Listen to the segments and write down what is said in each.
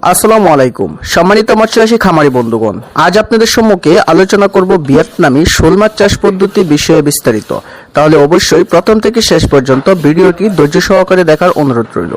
আসসালামু আলাইকুম। সম্মানিত মৎস্যচাষী খামারি বন্ধুগণ, আজ আপনাদের সম্মুখে আলোচনা করব ভিয়েতনামি শোল মাছ চাষ পদ্ধতি বিষয়ে বিস্তারিত। তাহলে অবশ্যই প্রথম থেকে শেষ পর্যন্ত ভিডিওটি ধৈর্য সহকারে দেখার অনুরোধ রইল।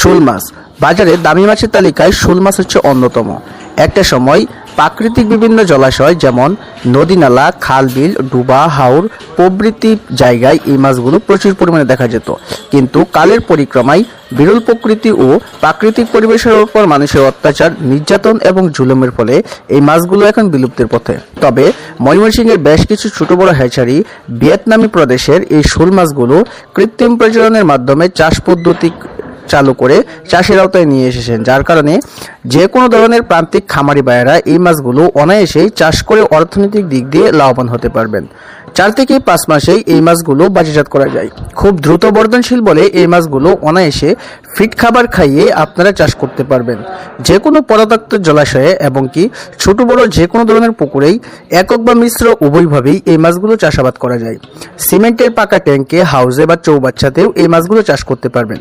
শোল মাছ, বাজারে দামি মাছের তালিকায় শোল মাছ হচ্ছে অন্যতম। একটা সময় প্রাকৃতিক বিভিন্ন জলাশয় যেমন নদী নালা, খাল, বিল, ডুবা, হাওর প্রভৃতি জায়গায় এই মাছগুলো প্রচুর পরিমাণে দেখা যেত। কিন্তু কালের পরিক্রমায় বিরল প্রকৃতি ও প্রাকৃতিক পরিবেশের উপর মানুষের অত্যাচার, নির্যাতন এবং জুলুমের ফলে এই মাছগুলো এখন বিলুপ্তির পথে। তবে ময়মনসিংহের বেশ কিছু ছোট বড় হ্যাচারি ভিয়েতনামি প্রদেশের এই শোল মাছগুলো কৃত্রিম প্রজননের মাধ্যমে চাষ পদ্ধতি চালু করে চাষের আওতায় নিয়ে এসেছেন, যার কারণে যে কোনো ধরনের প্রান্তিক খামারি বায়েরা এই মাছগুলো অনায়াসেই চাষ করে অর্থনৈতিক দিক দিয়ে লাভবান হতে পারবেন। চার থেকে পাঁচ মাসেই এই মাছগুলো বাজারজাত করা যায়। খুব দ্রুত বর্ধনশীল বলে এই মাছগুলো অনায়াসে ফিট খাবার খাইয়ে আপনারা চাষ করতে পারবেন। যে কোনো পদার্থ জলাশয়ে এবং কি ছোট, বড় যে কোনো ধরনের পুকুরেই একক বা মিশ্র উভয়ভাবেই এই মাছগুলো চাষাবাদ করা যায়। সিমেন্টের পাকা ট্যাঙ্কে হাউসে বা চৌবাচ্চাতেও এই মাছগুলো চাষ করতে পারবেন।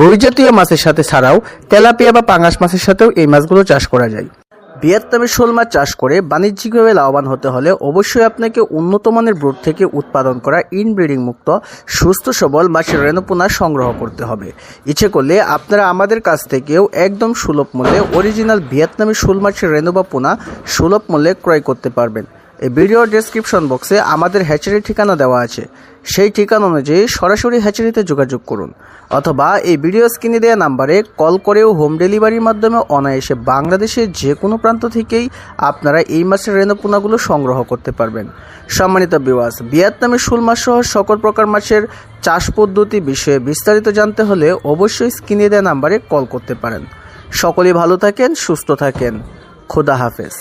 রুই জাতীয় মাছের সাথে ছাড়াও তেলাপিয়া বা পাঙাশ মাছের সাথেও এই মাছগুলো চাষ করা যায়। ভিয়েতনামে শোল মাছ চাষ করে বাণিজ্যিকভাবে লাভবান হতে হলে অবশ্যই আপনাকে উন্নত মানের ব্রুড থেকে উৎপাদন করা ইনব্রিডিং মুক্ত, সুস্থ সবল মাছের রেণুপোনা সংগ্রহ করতে হবে। ইচ্ছে করলে আপনারা আমাদের কাছ থেকেও একদম সুলভ মূল্যে অরিজিনাল ভিয়েতনামি শোল মাছের রেণু বা পোনা সুলভ মূল্যে ক্রয় করতে পারবেন। ভিডিওর ডেসক্রিপশন বক্সে আমাদের হ্যাচারির ঠিকানা দেওয়া আছে। সেই ঠিকানা অনুযায়ী সরাসরি হ্যাচারিতে যোগাযোগ করুন, অথবা এই ভিডিও স্ক্রিনে দেওয়া নাম্বারে কল করেও হোম ডেলিভারির মাধ্যমে অনায়াসে বাংলাদেশের যে কোনো প্রান্ত থেকেই আপনারা এই মাছের রেণুপোনাগুলো সংগ্রহ করতে পারবেন। সম্মানিত বিওয়াস ভিয়েতনামে শোল মাছ সহ সকল প্রকার মাছের চাষ পদ্ধতি বিষয়ে বিস্তারিত জানতে হলে অবশ্যই স্ক্রিনে দেওয়া নাম্বারে কল করতে পারেন। সকলেই ভালো থাকেন, সুস্থ থাকেন। খোদা হাফেজ।